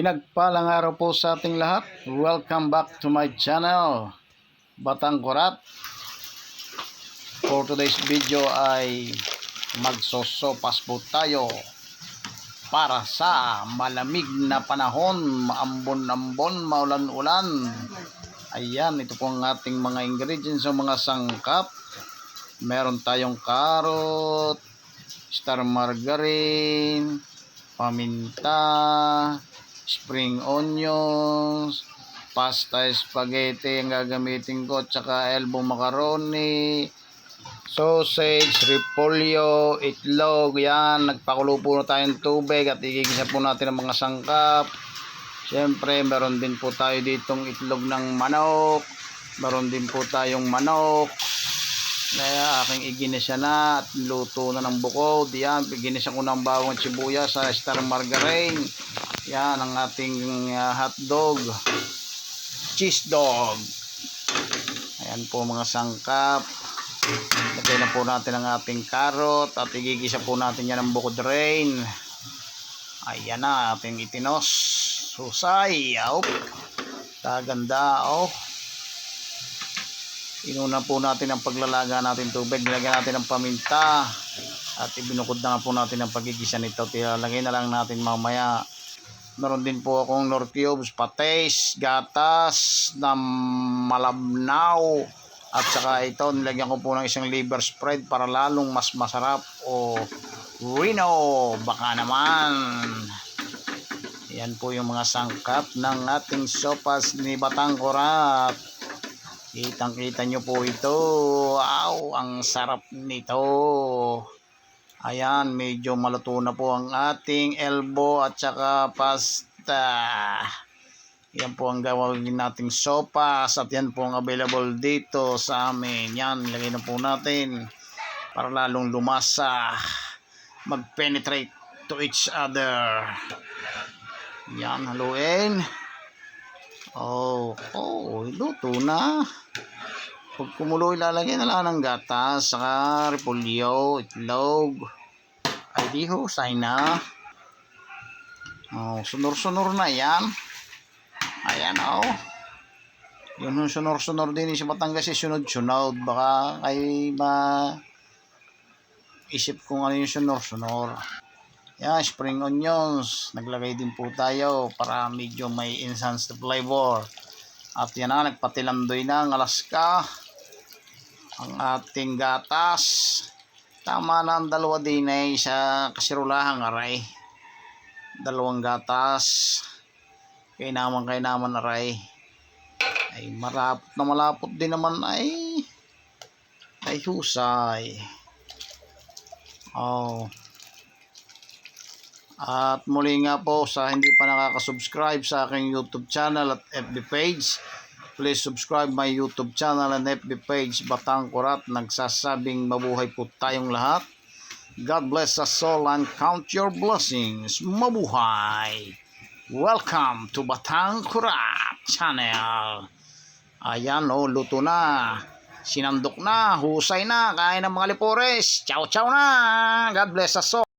Pinagpalang araw po sa ating lahat. Welcome back to my channel, Batang Kurat. For today's video ay magsosopas po tayo para sa malamig na panahon, maambon-ambon, maulan-ulan. Ayan, ito po ang ating mga ingredients o mga sangkap. Meron tayong carrot, star margarine, paminta, spring onions, pasta spaghetti ang gagamitin ko, tsaka elbow macaroni, sausage, repolyo, itlog, yan, nagpakulo po na tayong tubig at igigisa po natin ang mga sangkap. Siyempre, meron din po tayo ditong itlog ng manok, meron din po tayong manok, kaya aking iginisa na at luto na ng bukod. Yan, iginisa ko ng bawang sibuyas sa star margarine. Yan ang ating uh, hotdog. Cheese dog. Ayan po mga sangkap. Lagay na po natin ang ating carrot at igigisa po natin yan ng bukod rain. Ayan na ating itinos. Susay. Oh. Kaganda. Oh. Inuna po natin ang paglalaga natin tubig. Nilagyan natin ng paminta. At ibinukod na po natin ang pagigisa nito. Tilalagay na lang natin mamaya. Meron din po akong nor cubes, pates, gatas, na malabnaw. At saka ito, nilagyan ko po ng isang liver spread para lalong mas masarap. O Reno, baka naman. Yan po yung mga sangkap ng ating sopas ni Batang Kurat. Kitang kita nyo po ito. Wow, ang sarap nito. Ayan, medyo maluto na po ang ating elbow at saka pasta. Yan po ang gawin nating sopas at yan po ang available dito sa amin. Yan, ilagay na po natin para lalong lumasa. Mag-penetrate to each other. Yan, haluin. Oh, oh, luto na. Pag kumulo, ilalagay na lang ng gatas, saka repolyo, itlog. Ay, di husay na. Oh, sunor-sunor na yan. Ayan, oh. Yun yung sunor-sunor din sa Batangas, eh, sunod-sunod. Baka kay ma isip kung ano yung sunor-sunor. Yan, spring onions. Naglagay din po tayo para medyo may enhanced flavor. At yan na, nagpatilandoy na ang Alaska. Ang ating gatas. Tama na ang dalawa din ay sa kasirulahang aray. Dalawang gatas. Kaya naman, kaya naman aray. Ay marapot na malapot din naman ay ay husay. Oh. At muli nga po sa hindi pa nakaka-subscribe sa aking YouTube channel at FB page, please subscribe my YouTube channel and FB page Batang Kurat. Nagsasabing mabuhay po tayong lahat. God bless us all and count your blessings. Mabuhay! Welcome to Batang Kurat channel. Ayan o, oh, luto na. Sinandok na, husay na, kain ng mga lipores. Ciao, ciao na. God bless us all.